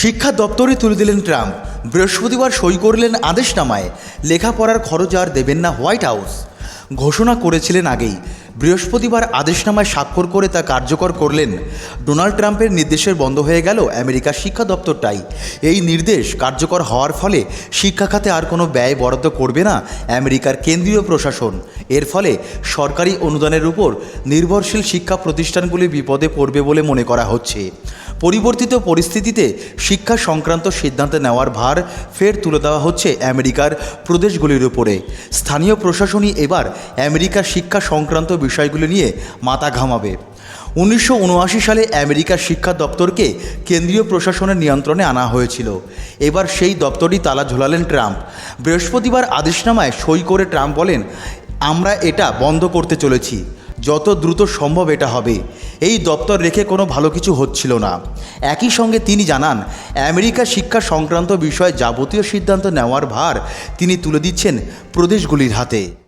শিক্ষা দপ্তরে তুলে দিলেন ট্রাম্প। বৃহস্পতিবার সই করলেন আদেশনামায়। লেখাপড়ার খরচ আর দেবেন না হোয়াইট হাউস। ঘোষণা করেছিলেন আগেই। বৃহস্পতিবার আদেশনামায় স্বাক্ষর করে তা কার্যকর করলেন। ডোনাল্ড ট্রাম্পের নির্দেশের বন্ধ হয়ে গেল আমেরিকার শিক্ষা দপ্তরটাই। এই নির্দেশ কার্যকর হওয়ার ফলে শিক্ষা খাতে আর কোনো ব্যয় বরাদ্দ করবে না আমেরিকার কেন্দ্রীয় প্রশাসন। এর ফলে সরকারি অনুদানের উপর নির্ভরশীল শিক্ষা প্রতিষ্ঠানগুলি বিপদে পড়বে বলে মনে করা হচ্ছে। পরিবর্তিত পরিস্থিতিতে শিক্ষা সংক্রান্ত সিদ্ধান্ত নেওয়ার ভার ফের তুলে দেওয়া হচ্ছে আমেরিকার প্রদেশগুলির উপরে। স্থানীয় প্রশাসনই এবার আমেরিকার শিক্ষা সংক্রান্ত বিষয়গুলি নিয়ে মাথা ঘামাবে। উনিশশো উনআশি সালে আমেরিকার শিক্ষা দপ্তরকে কেন্দ্রীয় প্রশাসনের নিয়ন্ত্রণে আনা হয়েছিল। এবার সেই দপ্তরই তালা ঝোলালেন ট্রাম্প। বৃহস্পতিবার আদেশনামায় সই করে ট্রাম্প বলেন, আমরা এটা বন্ধ করতে চলেছি। যত দ্রুত সম্ভব এটা হবে। এই দপ্তর রেখে কোনো ভালো কিছু হচ্ছিল না। একই সঙ্গে তিনি জানান, আমেরিকা শিক্ষা সংক্রান্ত বিষয়ে যাবতীয় সিদ্ধান্ত নেওয়ার ভার তিনি তুলে দিচ্ছেন প্রদেশগুলির হাতে।